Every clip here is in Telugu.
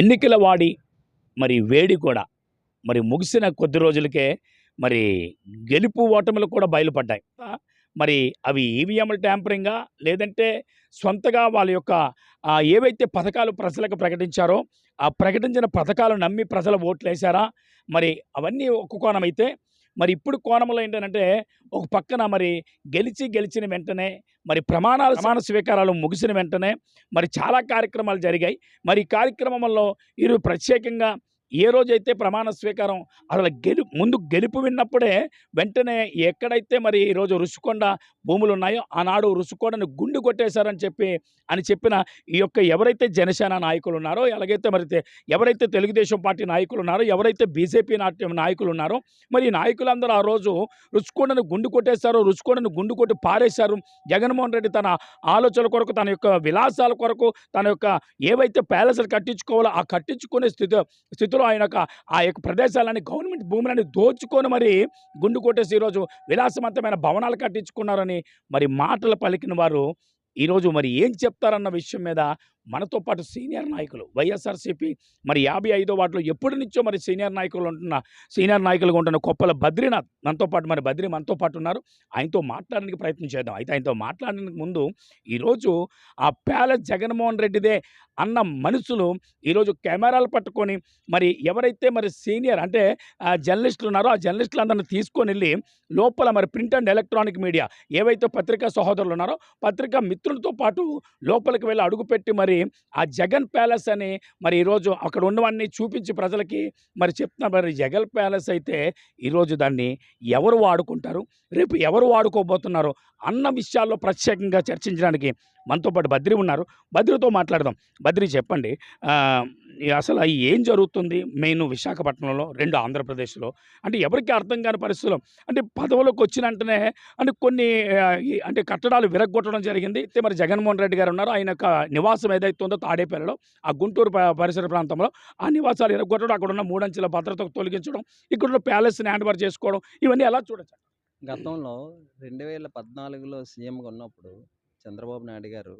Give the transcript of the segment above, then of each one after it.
ఎన్నికల వాడి మరి వేడి కూడా. మరి ముగిసిన కొద్ది రోజులకే మరి గెలుపు ఓటములు కూడా బయలుపడ్డాయి. మరి అవి ఈవీఎంల ట్యాంపరింగా లేదంటే సొంతగా వాళ్ళ యొక్క ఏవైతే పథకాలు ప్రజలకు ప్రకటించారో ఆ ప్రకటించిన పథకాలు నమ్మి ప్రజల ఓట్లు వేశారా? మరి అవన్నీ ఒక్క కోణమైతే అయితే మరి ఇప్పుడు కోణంలో ఏంటంటే ఒక పక్కన మరి గెలిచి గెలిచిన వెంటనే మరి ప్రమాణాలు ప్రమాణ స్వీకారాలు ముగిసిన వెంటనే మరి చాలా కార్యక్రమాలు జరిగాయి. మరి ఈ కార్యక్రమంలో వీరు ప్రత్యేకంగా ఏ రోజైతే ప్రమాణ స్వీకారం అసలు గెలు ముందు గెలుపు విన్నప్పుడే వెంటనే ఎక్కడైతే మరి ఈరోజు రుషికొండ భూములు ఉన్నాయో ఆనాడు రుషికొండను గుండు కొట్టేశారని చెప్పి అని చెప్పిన ఈ యొక్క ఎవరైతే జనసేన నాయకులు ఉన్నారో ఎలాగైతే మరి ఎవరైతే తెలుగుదేశం పార్టీ నాయకులు ఉన్నారో ఎవరైతే బీజేపీ నాట్యం నాయకులు ఉన్నారో మరి ఈ నాయకులందరూ ఆ రోజు రుషికొండను గుండు కొట్టేశారు రుషికొండను గుండు కొట్టి పారేశారు. జగన్మోహన్ రెడ్డి తన ఆలోచనల కొరకు తన యొక్క విలాసాల కొరకు తన యొక్క ఏవైతే ప్యాలెస్లు కట్టించుకోవాలో ఆ కట్టించుకునే స్థితి స్థితిలో ఆయన ఆ యొక్క ప్రదేశాలని గవర్నమెంట్ భూములని దోచుకొని మరి గుండు కొట్టేసి ఈరోజు విలాసవంతమైన భవనాలు కట్టించుకున్నారని మరి మాటలు పలికిన వారు ఈరోజు మరి ఏం చెప్తారన్న విషయం మీద మనతో పాటు సీనియర్ నాయకులు వైఎస్ఆర్సీపీ మరి యాభై ఐదో వాటిలో ఎప్పటి నుంచో మరి సీనియర్ నాయకులు ఉంటున్న సీనియర్ నాయకులుగా ఉంటున్న కొప్పల బద్రీనాథ్ మనతో పాటు మరి బద్రీ మనతో పాటు ఉన్నారు. ఆయనతో మాట్లాడడానికి ప్రయత్నం చేద్దాం. అయితే ఆయనతో మాట్లాడడానికి ముందు ఈరోజు ఆ ప్యాలెస్ జగన్మోహన్ రెడ్డిదే అన్న మనుషులు ఈరోజు కెమెరాలు పట్టుకొని మరి ఎవరైతే మరి సీనియర్ అంటే ఆ జర్నలిస్టులు ఉన్నారో ఆ జర్నలిస్టులు అందరిని తీసుకొని వెళ్ళి లోపల మరి ప్రింట్ అండ్ ఎలక్ట్రానిక్ మీడియా ఏవైతే పత్రికా సహోదరులు ఉన్నారో పత్రికా మిత్రులతో పాటు లోపలికి వెళ్ళి అడుగుపెట్టి మరి ఆ జగన్ ప్యాలెస్ అని మరి ఈరోజు అక్కడ ఉన్నవన్నీ చూపించి ప్రజలకి మరి చెప్తున్నా మరి జగన్ ప్యాలెస్ అయితే ఈరోజు దాన్ని ఎవరు వాడుకుంటారు? రేపు ఎవరు వాడుకోబోతున్నారు? అన్న విషయాల్లో ప్రత్యేకంగా చర్చించడానికి మనతో పాటు బద్రి ఉన్నారు. బద్రితో మాట్లాడదాం. బద్రి చెప్పండి. అసలు ఏం జరుగుతుంది? మెయిన్ విశాఖపట్నంలో రెండు ఆంధ్రప్రదేశ్లో. అంటే ఎవరికి అర్థం కాని పరిస్థితులు అంటే పదవులకు వచ్చిన వెంటనే అంటే కొన్ని అంటే కట్టడాలు విరగొట్టడం జరిగింది. అయితే మరి జగన్మోహన్ రెడ్డి గారు ఉన్నారు. ఆయన యొక్క నివాసం ఏదైతే ఉందో తాడేపల్లిలో ఆ గుంటూరు పరిసర ప్రాంతంలో ఆ నివాసాలు విరగొట్టడం అక్కడ ఉన్న మూడంచెల భద్రతకు తొలగించడం ఇక్కడ ఉన్న ప్యాలెస్ని హ్యాండ్ చేసుకోవడం ఇవన్నీ ఎలా చూడొచ్చు? గతంలో రెండు వేల పద్నాలుగులో సీఎంగా ఉన్నప్పుడు చంద్రబాబు నాయుడు గారు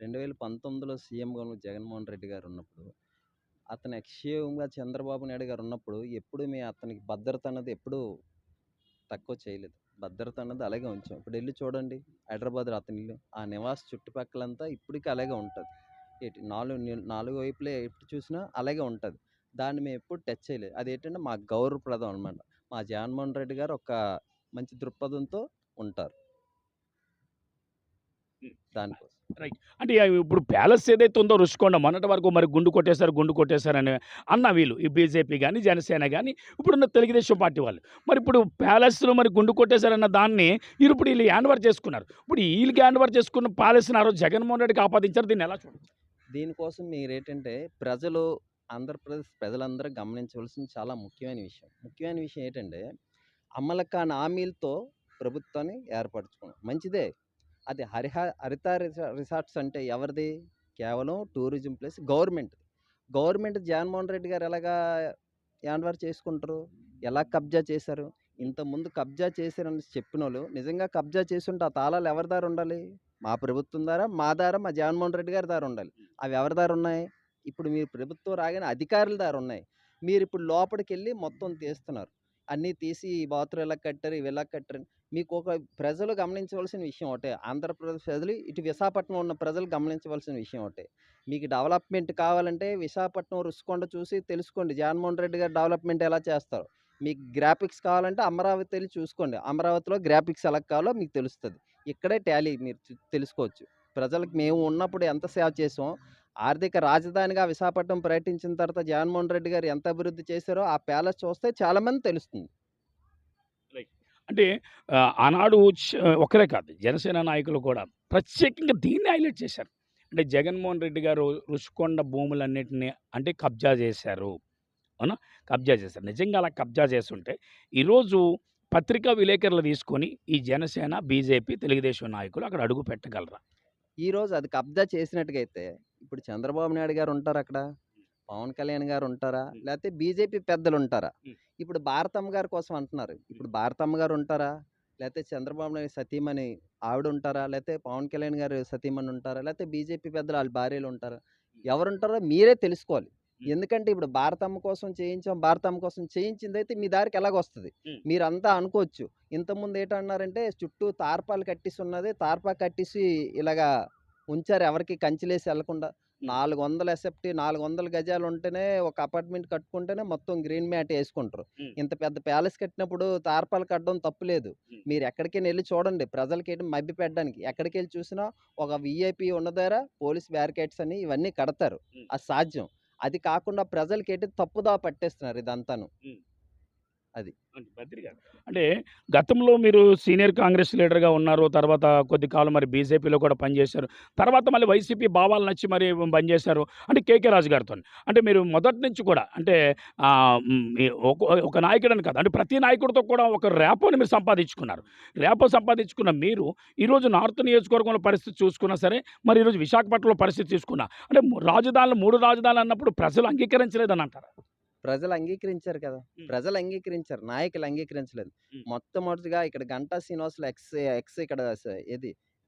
రెండు వేల పంతొమ్మిదిలో సీఎంగా ఉన్న జగన్మోహన్ రెడ్డి గారు ఉన్నప్పుడు అతను ఎక్స్యూమ్గా చంద్రబాబు నాయుడు గారు ఉన్నప్పుడు ఎప్పుడు మీ అతనికి భద్రత అన్నది ఎప్పుడూ తక్కువ చేయలేదు. భద్రత అన్నది అలాగే ఉంచాం. ఇప్పుడు వెళ్ళి చూడండి హైదరాబాద్ అతని ఇల్లు ఆ నివాస చుట్టుపక్కలంతా ఇప్పటికీ అలాగే ఉంటుంది. ఎటు నాలుగు నాలుగు వైపులే ఎప్పుడు చూసినా అలాగే ఉంటుంది. దాన్ని మేము ఎప్పుడు టచ్ చేయలేదు. అది ఏంటంటే మా గౌరవప్రదం అనమాట మా జగన్మోహన్ రెడ్డి గారు ఒక మంచి దృక్పథంతో ఉంటారు. దానికోసం అంటే ఇప్పుడు ప్యాలెస్ ఏదైతే ఉందో రుషికొండ మొన్నటి వరకు మరి గుండు కొట్టేశారు గుండు కొట్టేశారని అన్న వీళ్ళు ఈ బీజేపీ కానీ జనసేన కానీ ఇప్పుడున్న తెలుగుదేశం పార్టీ వాళ్ళు. మరి ఇప్పుడు ప్యాలెస్లో మరి గుండు కొట్టేశారన్న దాన్ని ఇప్పుడు వీళ్ళు హ్యాండ్ ఓవర్ చేసుకున్నారు. ఇప్పుడు వీళ్ళకి హ్యాండ్ ఓవర్ చేసుకున్న ప్యాలెస్ని ఆ రోజు జగన్మోహన్ రెడ్డికి ఆపాదించారు దీన్ని ఎలా చూడచ్చు? దీనికోసం మీరు ఏంటంటే ప్రజలు ఆంధ్రప్రదేశ్ ప్రజలందరూ గమనించవలసిన చాలా ముఖ్యమైన విషయం. ముఖ్యమైన విషయం ఏంటంటే అమలు కాని హామీలతో ప్రభుత్వాన్ని ఏర్పరచుకోవడం మంచిదే. అది హరిహ హరిత రిసార్ట్స్ అంటే ఎవరిది? కేవలం tourism place government. Government Jaganmohan Reddy garu ఎలాగా యాన్వర్ చేసుకుంటారు? ఎలా కబ్జా చేశారు? ఇంతకుముందు కబ్జా చేశారని చెప్పిన వాళ్ళు నిజంగా కబ్జా చేసుంటే ఆ తాళాలు ఎవరి దారి ఉండాలి? మా ప్రభుత్వం ద్వారా మా ద్వారా మా జగన్మోహన్ రెడ్డి గారి దారి ఉండాలి. అవి ఎవరి దారి ఉన్నాయి? ఇప్పుడు మీరు ప్రభుత్వం రాగానే అధికారుల దారి ఉన్నాయి. మీరు ఇప్పుడు లోపలికి వెళ్ళి మొత్తం తీస్తున్నారు. అన్నీ తీసి ఈ బాత్రూమ్ ఎలా కట్టారు? ఇవి ఎలా కట్టారు మీకు ఒక ప్రజలు గమనించవలసిన విషయం ఒకటే. ఆంధ్రప్రదేశ్ ప్రజలు ఇటు విశాఖపట్నం ఉన్న ప్రజలు గమనించవలసిన విషయం ఒకటే. మీకు డెవలప్మెంట్ కావాలంటే విశాఖపట్నం రుసుకోండ చూసి తెలుసుకోండి. జగన్మోహన్ రెడ్డి గారు డెవలప్మెంట్ ఎలా చేస్తారు? మీకు గ్రాఫిక్స్ కావాలంటే అమరావతి వెళ్ళి చూసుకోండి. అమరావతిలో గ్రాఫిక్స్ ఎలా కావాలో మీకు తెలుస్తుంది. ఇక్కడే టాలీ మీరు తెలుసుకోవచ్చు. ప్రజలకు మేము ఉన్నప్పుడు ఎంత సేవ చేసాం ఆర్థిక రాజధానిగా విశాఖపట్నం పర్యటించిన తర్వాత జగన్మోహన్ రెడ్డి గారు ఎంత అభివృద్ధి చేశారో ఆ ప్యాలెస్ చూస్తే చాలామంది తెలుస్తుంది. అంటే ఆనాడు ఒకరే కాదు జనసేన నాయకులు కూడా ప్రత్యేకంగా దీన్ని హైలైట్ చేశారు. అంటే జగన్మోహన్ రెడ్డి గారు రుషికొండ భూములన్నింటినీ అంటే కబ్జా చేశారు. అవునా? కబ్జా చేశారు. నిజంగా అలా కబ్జా చేస్తుంటే ఈరోజు పత్రికా విలేకరులు తీసుకొని ఈ జనసేన బీజేపీ తెలుగుదేశం నాయకులు అక్కడ అడుగు పెట్టగలరా? ఈరోజు అది కబ్జా చేసినట్టుగైతే ఇప్పుడు చంద్రబాబు నాయుడు గారు ఉంటారు అక్కడ. పవన్ కళ్యాణ్ గారు ఉంటారా. లేకపోతే బీజేపీ పెద్దలు ఉంటారా. ఇప్పుడు భారతమ్మ గారి కోసం అంటున్నారు. ఇప్పుడు భారతమ్మ గారు ఉంటారా? లేకపోతే చంద్రబాబు నాయుడు సతీమణి ఆవిడ ఉంటారా లేకపోతే పవన్ కళ్యాణ్ గారు సతీమణి ఉంటారా? లేకపోతే బీజేపీ పెద్దలు వాళ్ళ భార్యలు ఉంటారా? ఎవరు ఉంటారో మీరే తెలుసుకోవాలి. ఎందుకంటే ఇప్పుడు భారతమ్మ కోసం చేయించాం భారతమ్మ కోసం చేయించిందైతే మీ దారికి ఎలాగొస్తది. మీరంతా అనుకోవచ్చు. ఇంతకుముందు ఏంటన్నారంటే చుట్టూ తార్పాలు కట్టేసి ఉన్నది తార్పా కట్టేసి ఇలాగా ఉంచారు ఎవరికి కంచిలేసి వెళ్ళకుండా నాలుగు వందల ఎస్ఎఫ్టీ నాలుగు వందల గజాలు ఉంటేనే ఒక అపార్ట్మెంట్ కట్టుకుంటేనే మొత్తం గ్రీన్ మ్యాట్ వేసుకుంటారు. ఇంత పెద్ద ప్యాలెస్ కట్టినప్పుడు తార్పాలు కట్టడం తప్పులేదు. మీరు ఎక్కడికైనా వెళ్ళి చూడండి ప్రజలకి ఏంటి మభ్య పెట్టడానికి. ఎక్కడికి వెళ్ళి చూసినా ఒక విఐపి ఉన్న దగ్గర పోలీస్ బ్యారికేడ్స్ అని ఇవన్నీ కడతారు. అది సాధ్యం. అది కాకుండా ప్రజలకి ఏంటి తప్పుదా పట్టేస్తున్నారు ఇదంతాను. అది. బద్రి గారు అంటే గతంలో మీరు సీనియర్ కాంగ్రెస్ లీడర్గా ఉన్నారు తర్వాత కొద్ది కాలం మరి బీజేపీలో కూడా పనిచేశారు తర్వాత మళ్ళీ వైసీపీ భావాలు నచ్చి మరి పనిచేశారు అంటే కేకే రాజు గారితో అంటే మీరు మొదటి నుంచి కూడా అంటే ఒక- ఒక నాయకుడని కాదు అంటే ప్రతి నాయకుడితో కూడా ఒక ర్యాపోని మీరు సంపాదించుకున్నారు. ర్యాపో సంపాదించుకున్న మీరు ఈరోజు నార్త్ నియోజకవర్గంలో పరిస్థితి చూసుకున్నా సరే మరి ఈరోజు విశాఖపట్నంలో పరిస్థితి చూసుకున్నా అంటే రాజధానులు మూడు రాజధానులు అన్నప్పుడు ప్రజలు అంగీకరించలేదని అంటారు? ప్రజలు అంగీకరించారు కదా. ప్రజలు అంగీకరించారు నాయకులు అంగీకరించలేదు. మొట్టమొదటిగా ఇక్కడ గంటా శ్రీనివాసులు ఎక్స్ ఎక్స్ ఇక్కడ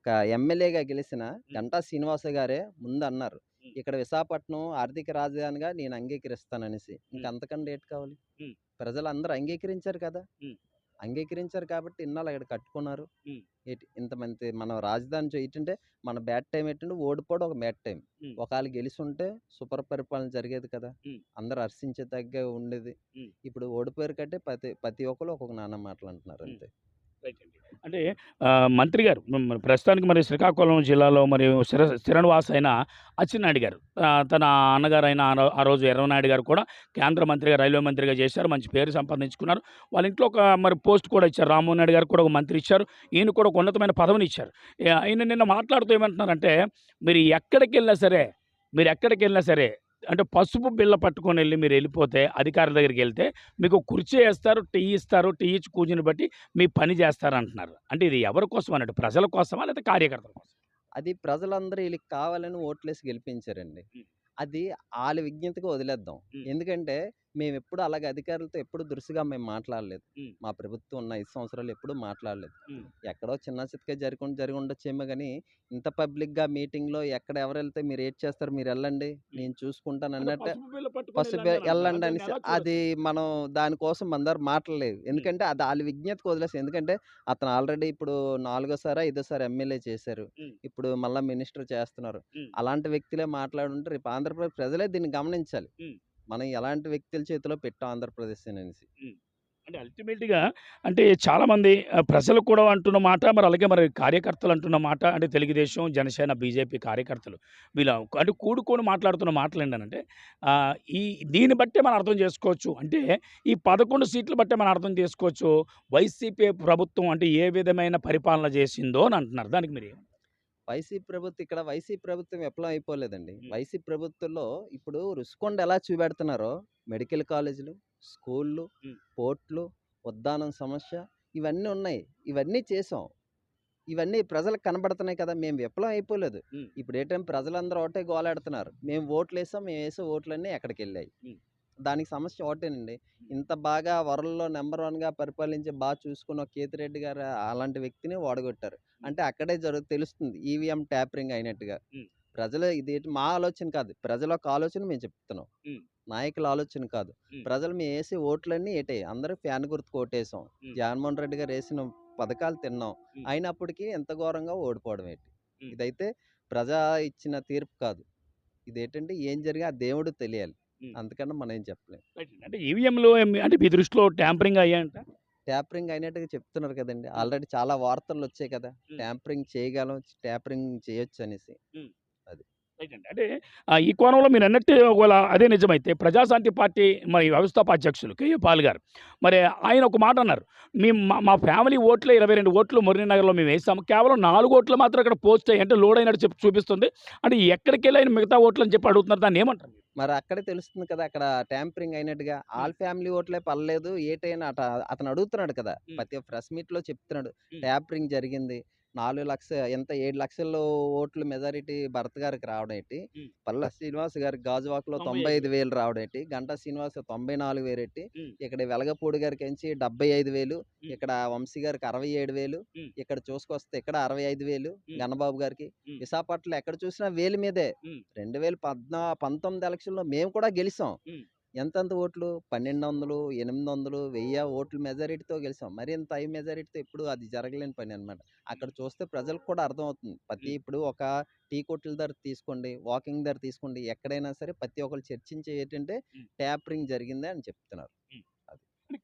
క- ఎమ్మెల్యేగా గెలిచిన గంటా శ్రీనివాస గారే ముందు అన్నారు. ఇక్కడ విశాఖపట్నం ఆర్థిక రాజధానిగా నేను అంగీకరిస్తాననేసి ఉమ్. ఇంకా అంతకంటే ఏటి కావాలి ఉమ్. ప్రజలు అందరూ అంగీకరించారు కదా. అంగీకరించారు కాబట్టి ఇన్నాళ్ళు ఇక్కడ కట్టుకున్నారు ఇంతమంది మన రాజధాని ఏంటంటే మన బ్యాట్ టైం ఏంటంటే ఓడిపోవడం ఒక బ్యాట్ టైం. ఒకవేళ గెలిచి ఉంటే సూపర్ పరిపాలన జరిగేది కదా. అందరూ హర్షించే తగ్గ ఉండేది. ఇప్పుడు ఓడిపోయారు కంటే ప్రతి ప్రతి ఒక్కరు ఒక్కొక్క నాన్న మాటలు అంటున్నారు. అంతే. అంటే మంత్రి గారు మరి ప్రస్తుతానికి మరి శ్రీకాకుళం జిల్లాలో మరి శిర శిరణ్వాస్ అయిన అచ్చెన్నాయుడు గారు తన అన్నగారు అయిన ఆ రోజు ఎర్రనాయుడు గారు కూడా కేంద్ర మంత్రిగా రైల్వే మంత్రిగా చేశారు. మంచి పేరు సంపాదించుకున్నారు. వాళ్ళ ఇంట్లో ఒక మరి పోస్ట్ కూడా ఇచ్చారు. రామ్మోహన్ నాయుడు గారు కూడా ఒక మంత్రి ఇచ్చారు. ఈయన కూడా ఒక ఉన్నతమైన పదవిని ఇచ్చారు. ఆయన నిన్న మాట్లాడుతూ ఏమంటున్నారంటే మీరు ఎక్కడికి వెళ్ళినా సరే మీరు ఎక్కడికి వెళ్ళినా సరే అంటే పసుపు బిళ్ళ పట్టుకొని వెళ్ళి మీరు వెళ్ళిపోతే అధికారుల దగ్గరికి వెళ్తే మీకు కుర్చీ వేస్తారు టీ ఇస్తారు టీ ఇచ్చి కూర్చుని బట్టి మీ పని చేస్తారు అంటున్నారు అంటే ఇది ఎవరి కోసం అన్నట్టు ప్రజల కోసమా లేదా కార్యకర్తల కోసం అది ప్రజలందరూ వీళ్ళకి కావాలని ఓట్లేసి గెలిపించారండి. అది వాళ్ళ విజ్ఞతగా వదిలేద్దాం. ఎందుకంటే మేము ఎప్పుడు అలాగే అధికారులతో ఎప్పుడు దురుసుగా మేము మాట్లాడలేదు. మా ప్రభుత్వం ఉన్న ఐదు సంవత్సరాలు ఎప్పుడు మాట్లాడలేదు. ఎక్కడో చిన్న చితక జరిగి జరిగి ఉండొచ్చేమో కానీ ఇంత పబ్లిక్గా మీటింగ్లో ఎక్కడ ఎవరు వెళ్తే మీరు ఏడ్ చేస్తారు మీరు వెళ్ళండి నేను చూసుకుంటాను అన్నట్టు పసుపు పసుపు వెళ్ళండి అని అది మనం దానికోసం అందరు మాట్లాడలేదు ఎందుకంటే అది వాళ్ళ విజ్ఞతకు వదిలేసి ఎందుకంటే అతను ఆల్రెడీ ఇప్పుడు నాలుగోసారి ఐదోసారి ఎమ్మెల్యే చేశారు. ఇప్పుడు మళ్ళీ మినిస్టర్ చేస్తున్నారు. అలాంటి వ్యక్తులే మాట్లాడుంటే రేపు ఆంధ్రప్రదేశ్ ప్రజలే దీన్ని గమనించాలి. మనం ఎలాంటి వ్యక్తుల చేతిలో పెట్టాం ఆంధ్రప్రదేశ్ అనేసి. అంటే అల్టిమేట్గా అంటే చాలామంది ప్రజలు కూడా అంటున్న మాట మరి అలాగే మరి కార్యకర్తలు అంటున్న మాట అంటే తెలుగుదేశం జనసేన బీజేపీ కార్యకర్తలు వీళ్ళ అంటే కూడుకొని మాట్లాడుతున్న మాటలు ఏంటంటే ఈ దీన్ని బట్టే మనం అర్థం చేసుకోవచ్చు. అంటే ఈ పదకొండు సీట్లు బట్టే మనం అర్థం చేసుకోవచ్చు. వైసీపీ ప్రభుత్వం అంటే ఏ విధమైన పరిపాలన చేసిందో అని అంటున్నారు. దానికి మీరు వైసీపీ ప్రభుత్వం ఇక్కడ వైసీపీ ప్రభుత్వం విఫలం అయిపోలేదండి. వైసీపీ ప్రభుత్వంలో ఇప్పుడు రుషికొండ ఎలా చూపెడుతున్నారో మెడికల్ కాలేజీలు స్కూళ్ళు. పోర్ట్లు ఉద్దానం సమస్య ఇవన్నీ ఉన్నాయి. ఇవన్నీ చేసాం. ఇవన్నీ ప్రజలకు కనబడుతున్నాయి కదా మేము విఫలం అయిపోలేదు. ఇప్పుడు ఏంటంటే ప్రజలందరూ ఒకటే గోలాడుతున్నారు. మేము ఓట్లు వేసాం మేము వేసే ఓట్లన్నీ ఎక్కడికి వెళ్ళాయి. దానికి సమస్య ఒకటేనండి. ఇంత బాగా వరల్డ్లో నెంబర్ వన్గా పరిపాలించి బాగా చూసుకున్న కేతిరెడ్డి గారు అలాంటి వ్యక్తిని ఓడగొట్టారు. అంటే అక్కడే జరుగు తెలుస్తుంది. ఈవీఎం ట్యాపరింగ్ అయినట్టుగా. ప్రజలు ఇది మా ఆలోచన కాదు. ప్రజల యొక్క ఆలోచన మేము చెప్తున్నాం. నాయకుల ఆలోచన కాదు. ప్రజలు మేము వేసే ఓట్లన్నీ ఏటే. అందరూ ఫ్యాన్ గుర్తుకు ఓటేసాం. జగన్మోహన్ రెడ్డి గారు వేసిన పథకాలు తిన్నాం. అయినప్పటికీ ఎంత ఘోరంగా ఓడిపోవడం ఏంటి. ఇదైతే ప్రజా ఇచ్చిన తీర్పు కాదు. ఇదేంటంటే ఏం జరిగా ఆ దేవుడు తెలియాలి. ఉమ్. అందుకని మనం ఏం చెప్పలేం. అంటే ఈవీఎంలో అంటే మీ దృష్టిలో ట్యాంపరింగ్ అయ్యాయంట? ట్యాపరింగ్ అయినట్టుగా చెప్తున్నారు కదండి. ఆల్రెడీ చాలా వార్తలు వచ్చాయి కదా. ట్యాంపరింగ్ చేయగలం ట్యాపరింగ్ చేయొచ్చు అనేసి రైట్ అండి అంటే ఈ కోణంలో మీరు అన్నట్టు ఒకవేళ అదే నిజమైతే ప్రజాశాంతి పార్టీ మరి వ్యవస్థాపక అధ్యక్షులు కేఏ పాల్ గారు మరి ఆయన ఒక మాట అన్నారు. మేము మా మా ఫ్యామిలీ ఓట్లు ఇరవై రెండు ఓట్లు మురళీనగర్లో మేము వేసాము కేవలం నాలుగు ఓట్లు మాత్రం అక్కడ పోస్ట్ అయ్యి అంటే లోడ్ అయినట్టు చెప్పి చూపిస్తుంది. అంటే ఎక్కడికి వెళ్ళి ఆయన మిగతా ఓట్లు అని చెప్పి అడుగుతున్నారు. దాన్ని ఏమంటారు? మీరు? అక్కడే తెలుస్తుంది కదా అక్కడ ట్యాంపరింగ్ అయినట్టుగా ఆల్ ఫ్యామిలీ ఓట్లే పర్లేదు ఏటైనా అట అతను అడుగుతున్నాడు కదా. ప్రతి ప్రెస్ మీట్లో చెప్తున్నాడు. ట్యాంపరింగ్ జరిగింది నాలుగు లక్ష ఎంత ఏడు లక్షల్లో ఓట్లు మెజారిటీ భరత్ గారికి రావడం ఏంటి. పల్ల శ్రీనివాస్ గారికి గాజువాకలో తొంభై ఐదు వేలు రావడం ఏంటి గంటా శ్రీనివాస్ తొంభై నాలుగు వేలు ఏంటి ఉమ్. ఇక్కడ వెలగపూడి గారికి ఎంచి డెబ్బై ఐదు వేలు. ఇక్కడ వంశీ గారికి అరవై ఏడు వేలు. ఇక్కడ చూసుకొస్తే ఇక్కడ అరవై ఐదు వేలు. గన్నబాబు గారికి. విశాఖపట్నంలో ఎక్కడ చూసినా వేలు మీదే. రెండు వేల పద్నా పంతొమ్మిది ఎలక్షన్లో మేము కూడా గెలిచాం. ఎంతెంత ఓట్లు? పన్నెండు వందలు ఎనిమిది వందలు వెయ్యి ఓట్లు మెజారిటీతో గెలిచాం. మరి ఇంత హై మెజారిటీతో ఎప్పుడు అది జరగలేని పని అన్నమాట. అక్కడ చూస్తే ప్రజలకు కూడా అర్థమవుతుంది. ప్రతి. ఇప్పుడు ఒక టీ కొట్ల ధర తీసుకోండి వాకింగ్ ధర తీసుకోండి ఎక్కడైనా సరే ప్రతి ఒక్కరు చర్చించే ఏంటంటే. ట్యాపరింగ్ జరిగింది అని చెప్తున్నారు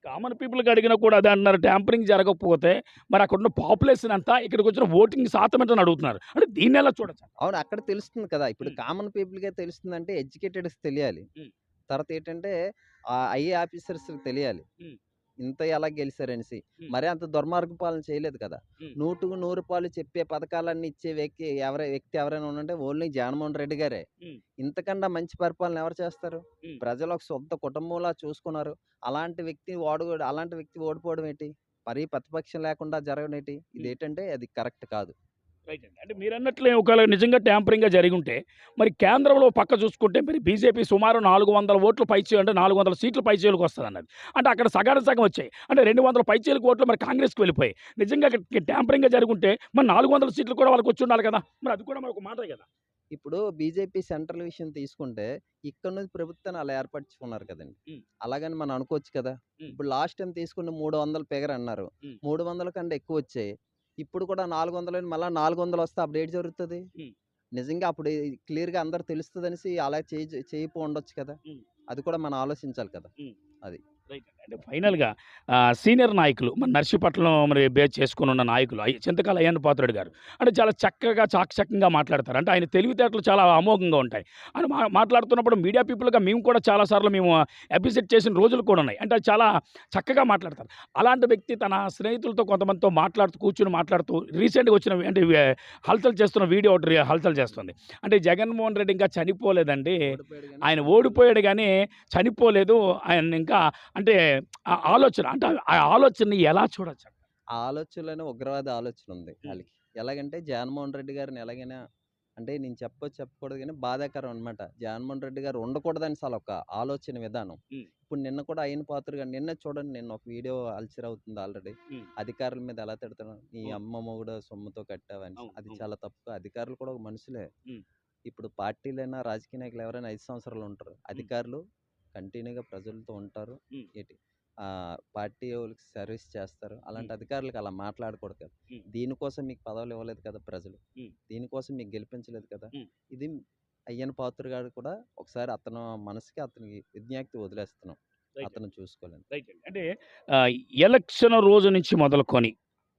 కామన్ పీపుల్కి అడిగినా కూడా అదే అంటున్నారు ట్యాంపరింగ్ జరగకపోతే మరి అక్కడ ఉన్న పాపులేషన్ అంతా ఇక్కడికి వచ్చిన ఓటింగ్ శాతం ఏంటని అడుగుతున్నారు. అంటే దీన్ని ఎలా చూడొచ్చు? అవును అక్కడ తెలుస్తుంది కదా! ఇప్పుడు. కామన్ పీపుల్కే తెలుస్తుంది అంటే ఎడ్యుకేటెడ్స్ తెలియాలి. తర్వాత ఏంటంటే ఐఏ ఆఫీసర్స్ తెలియాలి. ఇంత ఎలా గెలిచారనేసి. మరి అంత దుర్మార్గ పాలన చేయలేదు కదా. నూటుకు నూరు రూపాయలు చెప్పే పథకాలన్నీ ఇచ్చే వ్యక్తి ఎవరై వ్యక్తి ఎవరైనా ఉంటే ఓన్లీ జగన్మోహన్ రెడ్డి గారే. ఇంతకన్నా మంచి పరిపాలన ఎవరు చేస్తారు. ప్రజలు ఒక సొంత కుటుంబంలా చూసుకున్నారు అలాంటి వ్యక్తి ఓడు అలాంటి వ్యక్తి ఓడిపోవడం ఏంటి మరీ ప్రతిపక్షం లేకుండా జరగడం ఏంటి ఇది ఏంటంటే అది కరెక్ట్ కాదు రైట్ అండి. అంటే మీరు అన్నట్లే ఒకవేళ నిజంగా ట్యాంపరింగ్గా జరిగి ఉంటే మరి కేంద్రంలో పక్క చూసుకుంటే మరి బీజేపీ సుమారు నాలుగు వందల ఓట్లు పైచే అంటే నాలుగు వందల సీట్లు పైచేలకు వస్తుంది అన్నది అంటే అక్కడ సగానికి సగం వచ్చాయి. అంటే రెండు వందల పైచేలకు ఓట్లు మరి కాంగ్రెస్కి వెళ్ళిపోయాయి. నిజంగా ట్యాంపరింగ్గా జరుగుంటే మరి నాలుగు వందల సీట్లు కూడా వాళ్ళకి వచ్చి ఉండాలి కదా! మరి అది కూడా మరి ఒక మాట కదా! ఇప్పుడు బీజేపీ సెంట్రల్ విషయం తీసుకుంటే ఇక్కడ నుంచి ప్రభుత్వాన్ని అలా ఏర్పరచుకున్నారు కదండి. అలాగని మనం అనుకోవచ్చు కదా. ఇప్పుడు లాస్ట్ టైం తీసుకున్న మూడు వందలు పెగర్ అన్నారు. మూడు వందల కంటే ఎక్కువ వచ్చాయి. ఇప్పుడు కూడా నాలుగు వందలు మళ్ళీ నాలుగు వందలు వస్తే అప్పుడు ఏంటి జరుగుతుంది. నిజంగా అప్పుడు క్లియర్గా అందరు తెలుస్తుంది అనేసి అలా చేయి చేయపో ఉండొచ్చు కదా. అది కూడా మనం ఆలోచించాలి కదా. రైట్ అంటే ఫైనల్గా సీనియర్ నాయకులు మన నర్సీపట్నం మరి బేస్ చేసుకుని ఉన్న నాయకులు అయ్య- చింతకాల అయ్యన్న పాత్రుడు గారు అంటే చాలా చక్కగా చాకచక్యంగా మాట్లాడతారు. అంటే ఆయన తెలివితేటలు చాలా అమోఘంగా ఉంటాయి. మా మాట్లాడుతున్నప్పుడు మీడియా పీపుల్గా మేము కూడా చాలాసార్లు మేము ఎపిసెట్ చేసిన రోజులు కూడా ఉన్నాయి. అంటే చాలా చక్కగా మాట్లాడతారు. అలాంటి వ్యక్తి తన స్నేహితులతో కొంతమందితో మాట్లాడుతూ కూర్చుని మాట్లాడుతూ రీసెంట్గా వచ్చిన అంటే హల్చల్ చేస్తున్న వీడియో ఒకటి హల్చల్ చేస్తుంది. అంటే జగన్మోహన్ రెడ్డి ఇంకా చనిపోలేదండి. ఆయన ఓడిపోయాడు కానీ చనిపోలేదు. ఆయన ఇంకా అంటే ఆ ఆలోచన అంటే ఆ ఆలోచనని ఎలా చూడొచ్చు ఆ ఆలోచనలోనే ఉగ్రవాద ఆలోచన ఉంది. వాళ్ళకి ఎలాగంటే జగన్మోహన్ రెడ్డి గారిని ఎలాగైనా అంటే నేను చెప్పొచ్చు చెప్పకూడదు కానీ బాధాకరం అనమాట జగన్మోహన్ రెడ్డి గారు ఉండకూడదని అసలు ఒక ఆలోచన విధానం. ఇప్పుడు నిన్న కూడా అయిన పాత్ర గారు నిన్న చూడండి నిన్న ఒక వీడియో అల్చర్ అవుతుంది ఆల్రెడీ. అధికారుల మీద ఎలా తిడుతున్నాం నీ అవును. అమ్మ మొగుడు సొమ్ముతో కట్టావని అది. చాలా తప్పు అధికారులు కూడా ఒక మనుషులే. ఇప్పుడు పార్టీలైనా రాజకీయ నాయకులు ఎవరైనా ఐదు సంవత్సరాలు ఉంటారు అధికారులు కంటిన్యూగా ప్రజలతో ఉంటారు. ఏంటి ఆ, పార్టీ వాళ్ళకి సర్వీస్ చేస్తారు అలాంటి అధికారులకు అలా మాట్లాడకూడదు కదా. దీనికోసం మీకు పదవులు ఇవ్వలేదు కదా ప్రజలు. దీనికోసం మీకు గెలిపించలేదు కదా. ఇది అయ్యన్ పాత్ర గారు కూడా ఒకసారి అతను మనసుకి అతనికి విజ్ఞప్తి వదిలేస్తున్నాం. అతను చూసుకోలేదు. అంటే ఎలక్షన్ రోజు నుంచి మొదలుకొని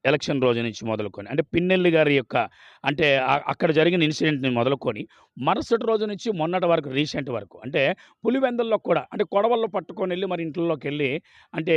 ఎలక్షన్ రోజు నుంచి మొదలుకొని అంటే పిన్నెల్లి గారి యొక్క అంటే అక్కడ జరిగిన ఇన్సిడెంట్ని మొదలుకొని మరుసటి రోజు నుంచి మొన్నటి వరకు రీసెంట్ వరకు అంటే పులివెందుల్లో కూడా అంటే కొడవల్లో పట్టుకొని వెళ్ళి మరి ఇంట్లోకి వెళ్ళి అంటే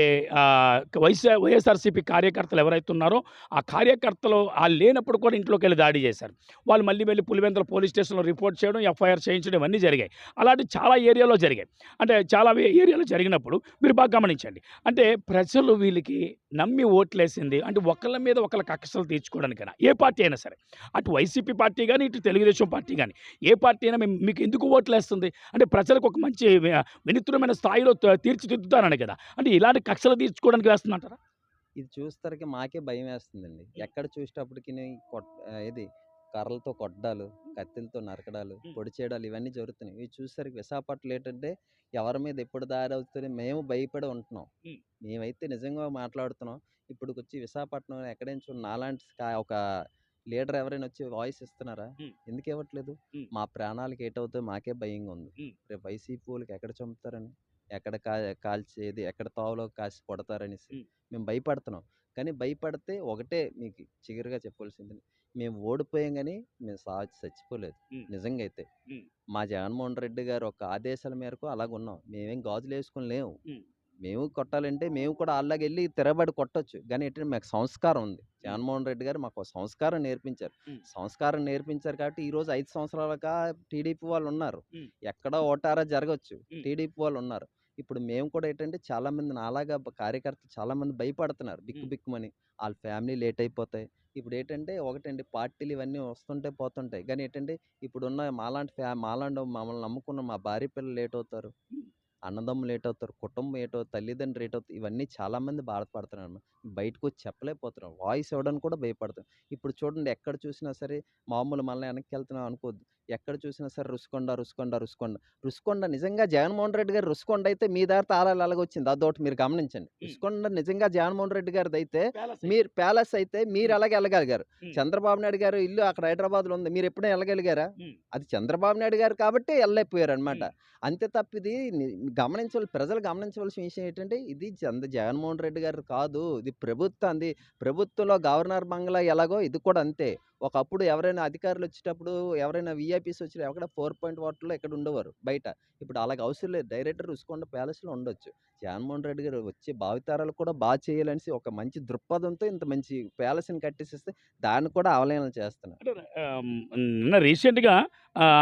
వైసీ వైఎస్ఆర్ వైఎస్ఆర్సీపీ కార్యకర్తలు ఎవరైతే ఉన్నారో ఆ కార్యకర్తలు ఆ లేనప్పుడు కూడా ఇంట్లోకి వెళ్ళి దాడి చేశారు. వాళ్ళు మళ్ళీ వెళ్ళి పులివెందల పోలీస్ స్టేషన్లో రిపోర్ట్ చేయడం ఎఫ్ఐఆర్ చేయించడం ఇవన్నీ జరిగాయి. అలాంటి చాలా ఏరియాలో జరిగాయి. అంటే చాలా ఏరియాలో జరిగినప్పుడు మీరు బాగా గమనించండి. అంటే ప్రజలు వీళ్ళకి నమ్మి ఓట్లేసింది అంటే ఒకళ్ళ మీద ఒకళ్ళ కక్షలు తీర్చుకోవడానికైనా ఏ పార్టీ అయినా సరే. అటు వైసీపీ పార్టీ కానీ ఇటు తెలుగుదేశం పార్టీ కానీ ఏ పార్టీ అయినా మేము మీకు ఎందుకు ఓట్లేస్తుంది అంటే ప్రజలకు ఒక మంచి వి- వినూత్నమైన స్థాయిలో తీర్చిదిద్దుతారని కదా. అంటే ఇలాంటి కక్షలు తీర్చుకోవడానికి వేస్తుందంటారా? ఇది చూస్తారకి మాకే భయం వేస్తుందండి. ఎక్కడ చూసేటప్పటికి ఇది కర్రలతో కొట్టడాలు కత్తిలతో నరకడాలు. పొడి చేయడాలు ఇవన్నీ జరుగుతున్నాయి ఇవి చూసేసరికి విశాఖపట్నం ఏంటంటే ఎవరి మీద ఎప్పుడు దారి అవుతుంది మేము భయపడి ఉంటున్నాం. మేమైతే నిజంగా మాట్లాడుతున్నాం ఇప్పుడు వచ్చి విశాఖపట్నం ఎక్కడ నుంచి నాలాంటి ఒక లీడర్ ఎవరైనా వచ్చి వాయిస్ ఇస్తున్నారా. ఎందుకు ఇవ్వట్లేదు. మా ప్రాణాలకు ఏటవుతుందో మాకే భయంగా ఉంది. రేపు వైసీపీ వాళ్ళకి ఎక్కడ చంపుతారని ఎక్కడ కా కాల్చేది ఎక్కడ తోవలో కాసి కొడతారనేసి. మేము భయపడుతున్నాం కానీ భయపడితే ఒకటే మీకు చిగురుగా చెప్పవలసింది మేము ఓడిపోయాం కానీ మేము సా చచ్చిపోలేదు. నిజంగా అయితే. మా జగన్మోహన్ రెడ్డి గారు ఒక ఆదేశాల మేరకు అలాగ ఉన్నాం మేమేం గాజులు వేసుకొని లేవు. మేము కొట్టాలంటే మేము కూడా అలాగ వెళ్ళి తిరగబడి కొట్టొచ్చు కానీ ఏంటంటే మాకు సంస్కారం ఉంది జగన్మోహన్ రెడ్డి గారు మాకు సంస్కారం నేర్పించారు. సంస్కారం నేర్పించారు కాబట్టి ఈ రోజు ఐదు సంవత్సరాలుగా టీడీపీ వాళ్ళు ఉన్నారు. ఎక్కడో ఓటారా జరగచ్చు. టీడీపీ వాళ్ళు ఉన్నారు ఇప్పుడు మేము కూడా ఏంటంటే చాలామంది నాలాగా బ కార్యకర్తలు చాలామంది భయపడుతున్నారు బిక్కు. బిక్కుమని. ఆళ్ళ ఫ్యామిలీ లేట్ అయిపోతాయి. ఇప్పుడు ఏంటంటే ఒకటండి పార్టీలు ఇవన్నీ వస్తుంటాయి, పోతుంటాయి. కానీ ఏంటంటే ఇప్పుడున్న మాలాంటి ఫ్యా మాలాంటి మమ్మల్ని నమ్ముకున్న మా భార్య పిల్లలు లేట్ అవుతారు. అన్నదమ్ములు లేట్ అవుతారు. కుటుంబం ఏటో తల్లిదండ్రులు లేట్ అవుతారు. ఇవన్నీ చాలామంది బాధపడుతున్నారన్నమాట. బయటకొచ్చి చెప్పలేకపోతున్నారు. వాయిస్ ఇవ్వడానికి కూడా భయపడుతున్నారు. ఇప్పుడు చూడండి ఎక్కడ చూసినా సరే మామూలు మళ్ళీ వెనక్కెళ్తున్నాం అనుకోవద్దు. ఎక్కడ చూసినా సరే రుషికొండ, రుషికొండ, రుషికొండ. రుషికొండ నిజంగా జగన్మోహన్ రెడ్డి గారు రుషికొండ అయితే మీ దారి తాళాలు ఎలాగొచ్చింది అదొకటి మీరు గమనించండి. హ్మ్. రుషికొండ నిజంగా జగన్మోహన్ రెడ్డి గారిదైతే ప్యాలెస్ మీరు ప్యాలెస్ అయితే మీరు ఎళ్ళగలిగారు? హ్మ్. చంద్రబాబు నాయుడు గారు ఇల్లు అక్కడ హైదరాబాద్‌లో ఉంది. మీరు ఎప్పుడైనా ఎళ్ళగలిగారా? హ్మ్. అది చంద్రబాబు నాయుడు గారు కాబట్టే ఎళ్ళలేకపోయారన్నమాట. హ్మ్. అంతే తప్ప ఇది ని గమనించవల్ ప్రజలు గమనించవలసిన విషయం ఏంటంటే ఇది చంద జగన్మోహన్ రెడ్డి గారిది కాదు. ఇది ప్రభుత్వంది. ప్రభుత్వంలో గవర్నర్ బంగ్లా ఎలాగో ఇది కూడా అంతే. ఒకప్పుడు ఎవరైనా అధికారులు వచ్చేటప్పుడు ఎవరైనా వీఐపీస్ వచ్చినా ఎక్కడ ఫోర్ పాయింట్ వాటర్లో ఇక్కడ ఉండేవారు బయట. ఇప్పుడు అలాగ అవసరం లేదు. డైరెక్టర్ రుసుకొండ ప్యాలెస్‌లో ఉండొచ్చు. జగన్మోహన్ రెడ్డి గారు వచ్చే భావితారాలు కూడా బాగా చేయాలనేసి ఒక మంచి దృక్పథంతో ఇంత మంచి ప్యాలెస్‌ని కట్టేసిస్తే దాన్ని కూడా అవహేళన చేస్తున్నారు. నిన్న రీసెంట్‌గా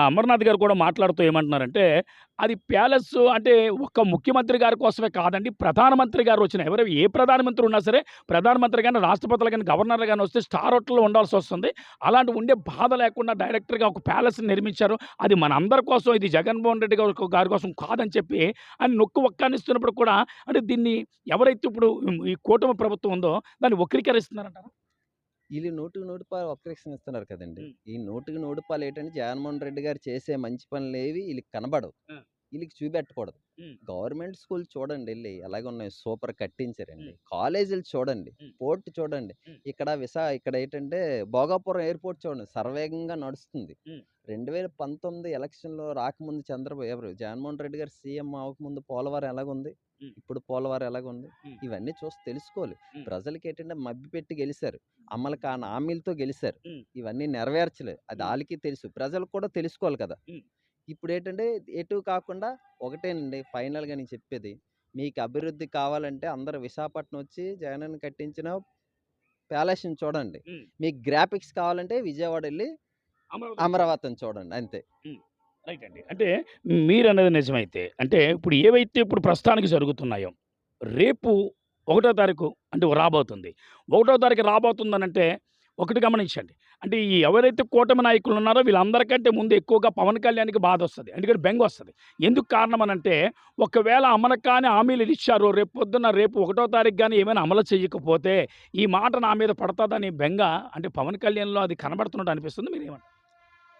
అమర్నాథ్ గారు కూడా మాట్లాడుతూ ఏమంటున్నారంటే, అది ప్యాలెస్ అంటే ఒక్క ముఖ్యమంత్రి గారి కోసమే కాదండి. ప్రధానమంత్రి గారు వచ్చిన ఎవరు ఏ ప్రధానమంత్రి ఉన్నా సరే, ప్రధానమంత్రి కానీ రాష్ట్రపతులు కానీ గవర్నర్‌లు కానీ వస్తే స్టార్ హోటల్‌లో ఉండాల్సి వస్తుంది అలాంటి ఉండే బాధ లేకుండా డైరెక్టర్‌గా ఒక ప్యాలెస్‌ని నిర్మించారు. అది మనందరి కోసం ఇది జగన్మోహన్ రెడ్డి గారు గారి కోసం కాదని చెప్పి అని నొక్కి వక్కాణిస్తున్నప్పుడు కూడా అంటే దీన్ని ఎవరైతే ఇప్పుడు ఈ కూటమి ప్రభుత్వం ఉందో దాన్ని వక్రీకరిస్తున్నారంటారా? ఈళ్ళు నూటికి నూరు పాలు వక్రీకరిస్తున్నారు కదండీ! ఈ నూటికి నూరు పాలు ఏంటంటే జగన్మోహన్ రెడ్డి గారు చేసే మంచి పనులేవి ఈళ్ళకి కనబడవు. ఆ! ఈళ్ళకి చూపెట్టకూడదు. గవర్నమెంట్ స్కూల్ చూడండి ఎళ్ళి ఎలాగున్నాయో సూపర్ కట్టించారండి. కాలేజీలు చూడండి. పోర్ట్ చూడండి. ఇక్కడ విశా ఇక్కడ ఏంటంటే భోగాపురం ఎయిర్‌పోర్ట్ చూడండి శరవేగంగా నడుస్తుంది. హ్మ్. 2019 ఎలక్షన్‌లో రాకముందు చంద్రబాబు ఎవరు జగన్మోహన్ రెడ్డి గారు సీఎం అవ్వకముందు పోలవరం ఎలాగుంది? ఇప్పుడు పోలవరం ఎలాగుంది? ఇవన్నీ చూసి తెలుసుకోవాలి. హ్మ్. ప్రజలకేంటంటే మభ్యపెట్టి గెలిసారు. అమలు కాని హామీలతో గెలిసారు. హ్మ్. ఇవన్నీ నెరవేర్చలేదు. అది హ్మ్. ఆళ్ళకి తెలుసు. ప్రజలకు కూడా తెలుసుకోవాలి కదా! హ్మ్. ఇప్పుడేంటంటే ఎటు కాకుండా ఒకటేనండి ఫైనల్‌గా నేను చెప్పేది. మీకు అభివృద్ధి కావాలంటే అందరూ విశాఖపట్నం వచ్చి జగనన్న కట్టించిన ప్యాలెస్‌ని చూడండి. మీకు గ్రాఫిక్స్ కావాలంటే విజయవాడ అమరావతి అమరావతిని చూడండి అంతే. రైట్ అండి. అంటే మీరన్నది నిజమైతే, అంటే ఇప్పుడు ఏవైతే ఇప్పుడు ప్రస్తుతానికి జరుగుతున్నాయో, రేపు ఒకటో తారీఖు అంటే రాబోతుంది. ఒకటో తారీఖు రాబోతుందనంటే ఒకటి గమనించండి. అంటే ఈ ఎవరైతే కూటమి నాయకులు ఉన్నారో వీళ్ళందరికంటే ముందు ఎక్కువగా పవన్ కళ్యాణ్‌కి బాధొస్తది. ఎందుకంటే బెంగొస్తది. ఎందుకు కారణం అనంటే ఒకవేళ అమలు కాని హామీలు ఇచ్చారు. రేపు పొద్దున్న రేపు ఒకటో తారీఖు గాని ఏమైనా అమలు చేయకపోతే ఈ మాట నా మీద పడతదని బెంగ అంటే పవన్ కళ్యాణ్‌లో అది కనబడుతున్నట్టు అనిపిస్తుంది. మీరేమంటారు?